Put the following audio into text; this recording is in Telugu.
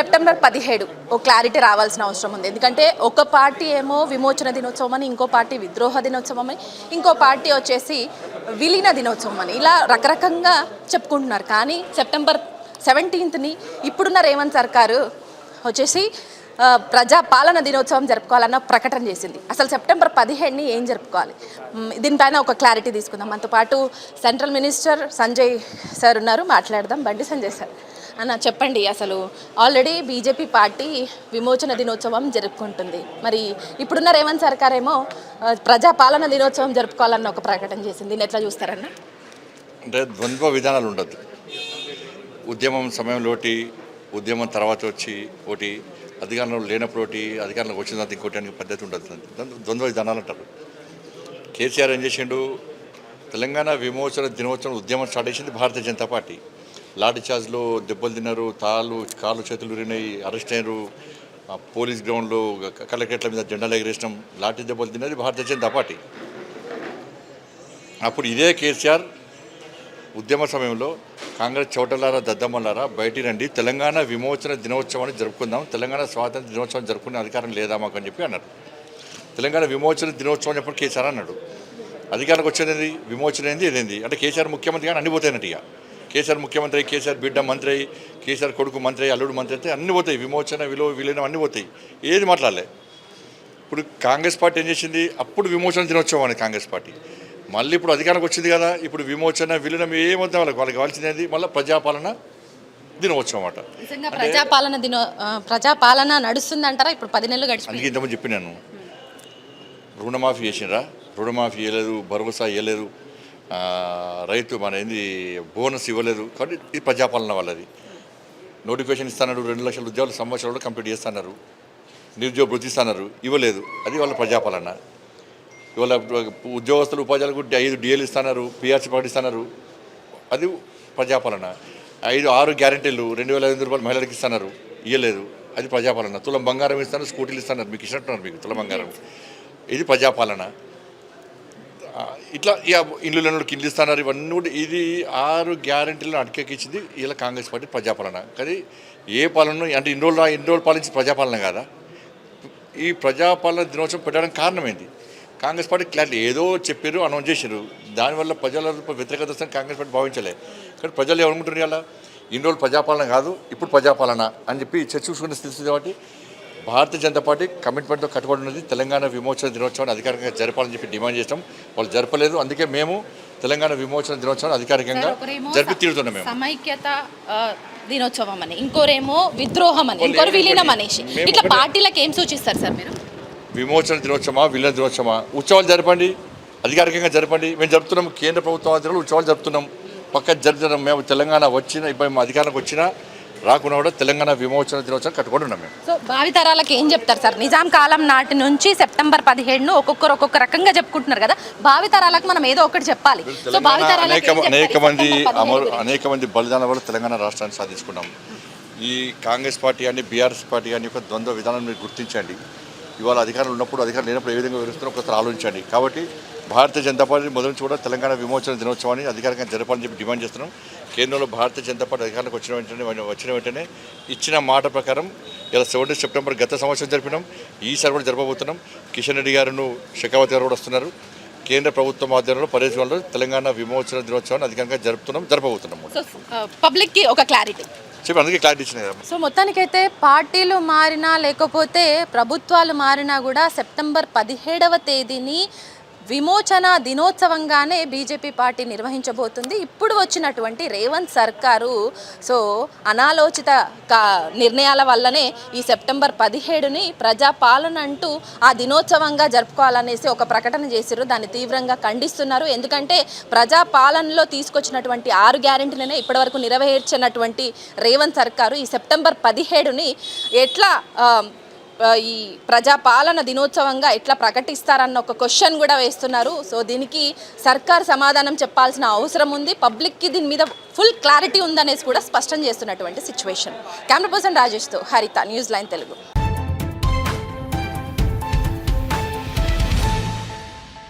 సెప్టెంబర్ పదిహేడు ఓ క్లారిటీ రావాల్సిన అవసరం ఉంది. ఎందుకంటే ఒక పార్టీ ఏమో విమోచన దినోత్సవం అని ఇంకో పార్టీ విద్రోహ దినోత్సవం అని ఇంకో పార్టీ వచ్చేసి విలీన దినోత్సవం అని ఇలా రకరకంగా చెప్పుకుంటున్నారు. కానీ సెప్టెంబర్ సెవెంటీన్త్ని ఇప్పుడున్న రేవంత్ సర్కారు వచ్చేసి ప్రజా పాలన దినోత్సవం జరుపుకోవాలన్న ప్రకటన చేసింది. అసలు సెప్టెంబర్ పదిహేడుని ఏం జరుపుకోవాలి? దీనిపైన ఒక క్లారిటీ తీసుకుందాం. మనతో పాటు సెంట్రల్ మినిస్టర్ సంజయ్ సార్ ఉన్నారు. మాట్లాడదాం. బండి సంజయ్ సార్. అన్న చెప్పండి అసలు ఆల్రెడీ బీజేపీ పార్టీ విమోచన దినోత్సవం జరుపుకుంటుంది. మరి ఇప్పుడున్న రేవంత్ సర్కార్ ఏమో ప్రజాపాలన దినోత్సవం జరుపుకోవాలన్న ఒక ప్రకటన చేసింది. దీన్ని ఎట్లా చూస్తారన్న? అంటే ద్వంద్వ విధానాలు ఉండద్దు ఉద్యమం సమయంలో ఒకటి ఉద్యమం తర్వాత వచ్చి ఒకటి అధికారంలో లేనప్పుడు ఒకటి అధికారంలోకి వచ్చిన తర్వాత ఇంకోటి అనే పద్ధతి ఉండదు. ద్వంద్వ విధానాలు అంటారు. కేసీఆర్ ఏం చేసిండు? తెలంగాణ విమోచన దినోత్సవం ఉద్యమం స్టార్ట్ చేసింది భారతీయ జనతా పార్టీ. లాఠీ చార్జ్లో దెబ్బలు తిన్నారు తాళ్ళు కాళ్ళు చేతులు ఉరినాయి అరెస్ట్ అయినారు. పోలీస్ గ్రౌండ్లో క- కలెక్టరేట్ల మీద జెండాలు ఎగరేసినాం. లాఠీ దెబ్బలు తిన్నది భారతీయ జనతా పార్టీ. అప్పుడు ఇదే కేసీఆర్ ఉద్యమ సమయంలో కాంగ్రెస్ చోటలారా దద్దమ్మలారా బయటి రండి తెలంగాణ విమోచన దినోత్సవాన్ని జరుపుకుందాం తెలంగాణ స్వాతంత్ర దినోత్సవం జరుపుకునే అధికారం లేదా మాకు అని చెప్పి అన్నారు. తెలంగాణ విమోచన దినోత్సవం చెప్పి కేసీఆర్ అన్నాడు. అధికారానికి వచ్చేది విమోచన ఏంది? ఇదేంది అంటే కేసీఆర్ ముఖ్యమంత్రి కానీ అన్ని పోతాయినట్టు కేసీఆర్ ముఖ్యమంత్రి కేసీఆర్ బిడ్డ మంత్రి అయ్యి, కేసీఆర్ కొడుకు మంత్రి అయ్యి, అల్లుడు మంత్రి అయితే అన్ని పోతాయి. విమోచన విలువ విలీనం అన్ని పోతాయి. ఏది మాట్లాడలే. ఇప్పుడు కాంగ్రెస్ పార్టీ ఏం చేసింది? అప్పుడు విమోచన దినోత్సవం అని కాంగ్రెస్ పార్టీ. మళ్ళీ ఇప్పుడు అధికారంకి వచ్చింది కదా ఇప్పుడు విమోచన విలీనం ఏమొద్దాం వాళ్ళకి. వాళ్ళకి కావాల్సింది ఏంది? మళ్ళీ ప్రజాపాలన దినోత్సవం అన్నమాట ప్రజాపాలన దినో ప్రజాపాలన నడుస్తుందంటారా? ఇప్పుడు పది నెలలు గడిచిపోయింది. అందుకే ఇంతకుముందు చెప్పినాను. రుణమాఫీ చేసినరా రుణమాఫీ ఇవ్వలేదు భరోసా ఆ, రైతు మన ఏంది బోనస్ ఇవ్వలేదు. కాబట్టి ఇది ప్రజాపాలన వాళ్ళది. నోటిఫికేషన్ ఇస్తున్నారు రెండు లక్షల ఉద్యోగాలు సంవత్సరంలో కంప్లీట్ చేస్తున్నారు నిరుద్యోగ వృత్తి ఇస్తున్నారు ఇవ్వలేదు. అది వాళ్ళ ప్రజాపాలన. ఇవాళ ఉద్యోగస్తులు ఉపాధ్యాయులకు ఐదు డిఏలు ఇస్తున్నారు పిఆర్సీ ప్రకటిస్తున్నారు అది ప్రజాపాలన. ఐదు ఆరు గ్యారెంటీలు రెండు వేల ఐదు రూపాయలు మహిళలకు ఇస్తున్నారు ఇవ్వలేదు అది ప్రజాపాలన. తులం బంగారం ఇస్తున్నారు స్కూటీలు ఇస్తున్నారు మీకు ఇచ్చినట్టున్నారు మీకు తులం బంగారం. ఇది ప్రజాపాలన. ఇట్లా ఇక ఇల్లు లేనుడికి ఇల్లు ఇస్తున్నారు ఇవన్నీ కూడా ఇది ఆరు గ్యారెంటీలను అటకెక్కించింది ఇలా కాంగ్రెస్ పార్టీ ప్రజాపాలన. కానీ ఏ పాలన అంటే ఇన్ని రోజులు ఇన్ని రోజులు పాలించి ప్రజాపాలన కాదా? ఈ ప్రజాపాలన దినోత్సవం పెట్టడానికి కారణం ఏంటి కాంగ్రెస్ పార్టీ క్లారిటీ ఏదో చెప్పారు అనౌన్స్ చేశారు. దానివల్ల ప్రజల వ్యతిరేకత వస్తుందని కాంగ్రెస్ పార్టీ భావించలే. కానీ ప్రజలు ఏమనుకుంటున్నారు ఇలా ఇన్ని రోజులు ప్రజాపాలన కాదు ఇప్పుడు ప్రజాపాలన అని చెప్పి చర్చ చూసుకునే స్థితి కాబట్టి భారతీయ జనతా పార్టీ కమిట్మెంట్తో కట్టుబడి ఉన్నది. తెలంగాణ విమోచన దినోత్సవాన్ని అధికారికంగా జరపాలని చెప్పి డిమాండ్ చేస్తాం. వాళ్ళు జరపలేదు. అందుకే మేము తెలంగాణ విమోచన దినోత్సవాన్ని అధికారికంగా జరిపి తీరుతున్నాం మేము. సమైక్యత దినోత్సవం అని ఇంకోరేమో విద్రోహం అని ఇంకోరు విలీనం అనేసి. ఇట్లా పార్టీలకు ఏం సూచిస్తారు సార్ మీరు? విమోచన దినోత్సవమా విలీన దినోత్సవమా? ఉత్సవాలు జరపండి. అధికారికంగా జరపండి. మేము జరుపుతున్నాం. కేంద్ర ప్రభుత్వం ఆధ్వర్యంలో ఉత్సవాలు జరుపుతున్నాం. పక్క జరుపుతున్నాం. మేము తెలంగాణ వచ్చిన ఇప్పుడు మా అధికారంకి వచ్చినా రాకుండా కూడా తెలంగాణ విమోచన దినోత్సవం కట్టుకొని ఉన్నాం మేము. సో భావితరాలకు ఏం చెప్తారు సార్? నిజాం కాలం నాటి నుంచి సెప్టెంబర్ పదిహేడును ఒక్కొక్కరు ఒక్కొక్క రకంగా చెప్పుకుంటున్నారు కదా? భావితరాలకు మనం ఏదో ఒకటి చెప్పాలి. సో భావితరాలకు అనేక మంది అమరు 17 గురించి? అనేక మంది బలిదానం వల్ల తెలంగాణ రాష్ట్రాన్ని సాధించుకున్నాం. ఈ కాంగ్రెస్ పార్టీ కానీ బీఆర్ఎస్ పార్టీ కానీ యొక్క ద్వంద్వ విధానం మీరు గుర్తించండి. ఇవాళ అధికారులు ఉన్నప్పుడు అధికారులు లేనప్పుడు ఏ విధంగా వివరిస్తున్నారో ఒకసారి ఆలోచించండి. కాబట్టి భారతీయ జనతా పార్టీ మొదటి నుంచి కూడా తెలంగాణ విమోచన దినోత్సవాన్ని అధికారికంగా జరపాలని చెప్పి డిమాండ్ చేస్తున్నాం. కేంద్రంలో భారతీయ జనతా పార్టీ అధికారులకు వచ్చిన వెంటనే వచ్చిన వెంటనే ఇచ్చిన మాట ప్రకారం ఇలా సెవెంటీ సెప్టెంబర్ గత సంవత్సరం జరిపినాం. ఈసారి కూడా జరపబోతున్నాం. కిషన్ రెడ్డి గారును షెకావతి గారు కూడా వస్తున్నారు. కేంద్ర ప్రభుత్వం ఆధ్వర్యంలో పర్యటనలో తెలంగాణ విమోచన దినోత్సవాన్ని అధికారికంగా జరుపుతున్నాం జరపబోతున్నాం. సో పబ్లిక్కి ఒక క్లారిటీ చెప్పి అందుకే క్లారిటీ ఇచ్చినాయి కదా. సో మొత్తానికైతే పార్టీలు మారినా లేకపోతే ప్రభుత్వాలు మారినా కూడా సెప్టెంబర్ పదిహేడవ తేదీని విమోచన దినోత్సవంగానే బీజేపీ పార్టీ నిర్వహించబోతుంది. ఇప్పుడు వచ్చినటువంటి రేవంత్ సర్కారు సో అనాలోచిత కా నిర్ణయాల వల్లనే ఈ సెప్టెంబర్ పదిహేడుని ప్రజాపాలన అంటూ ఆ దినోత్సవంగా జరుపుకోవాలనేసి ఒక ప్రకటన చేసిర్రు. దాన్ని తీవ్రంగా ఖండిస్తున్నారు. ఎందుకంటే ప్రజాపాలనలో తీసుకొచ్చినటువంటి ఆరు గ్యారెంటీలనే ఇప్పటివరకు నెరవేర్చినటువంటి రేవంత్ సర్కారు ఈ సెప్టెంబర్ పదిహేడుని ఎట్లా ఈ ప్రజాపాలన దినోత్సవంగా ఎట్లా ప్రకటిస్తారన్న ఒక క్వశ్చన్ కూడా వేస్తున్నారు. సో దీనికి సర్కార్ సమాధానం చెప్పాల్సిన అవసరం ఉంది. పబ్లిక్కి దీని మీద ఫుల్ క్లారిటీ ఉందనేసి కూడా స్పష్టం చేస్తున్నటువంటి సిచ్యువేషన్ కెమెరా పర్సన్ రాజేష్తో హరిత న్యూస్ లైన్ తెలుగు.